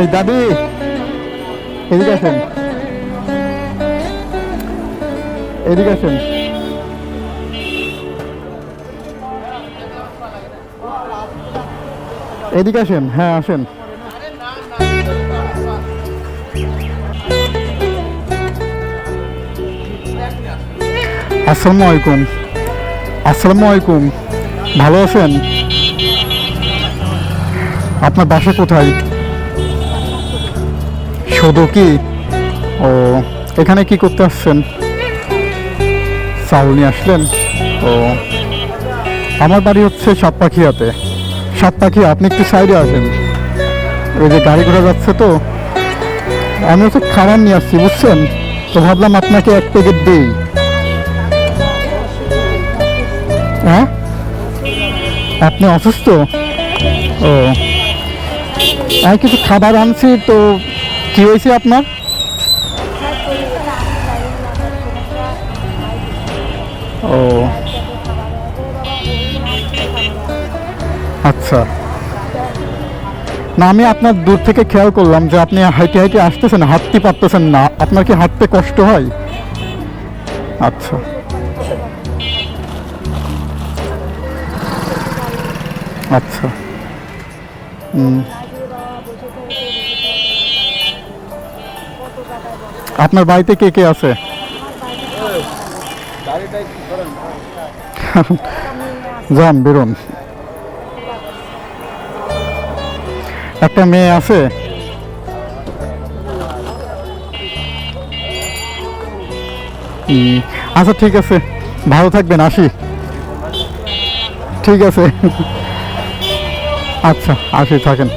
এই দাদি এদিকে আসেন। এদিকে আসেন। এদিকে আসেন হ্যাঁ আসেন। আসসালামু আলাইকুম আসসালামু আলাইকুম ভালো আছেন? আপনার বাসা কোথায়? শুধু কি? ও, এখানে কি করতে আসছেন? চাউল নিয়ে আসলেন? ও, আমার বাড়ি হচ্ছে সাতপাখিয়াতে। সাতপাখিয়া, আপনি একটু সাইডে আসেন। ওই যে গাড়ি ঘোড়া যাচ্ছে তো, আমি হচ্ছে খাবার নিয়ে আসছি, বুঝছেন? তো ভাবলাম আপনাকে এক প্যাকেট দিই। হ্যাঁ? আপনি অসুস্থ? ও। আমি কিছু খাবার আনছি, তো কি হয়েছে আপনার? ও। আচ্ছা। না, আমি আপনার দূর থেকে খেয়াল করলাম যে আপনি হাইটে হাইটে আসতেছেন, হাঁটতে পারতেছেন না। আপনার কি হাঁটতে কষ্ট হয়? আচ্ছা। আচ্ছা। হুম। আপনার বাড়িতে কে কে আছে? যান, বেরোন। একটা মেয়ে আছে? আচ্ছা ঠিক আছে। ভালো থাকবেন, আসি। ঠিক আছে। আচ্ছা আসি, থাকেন।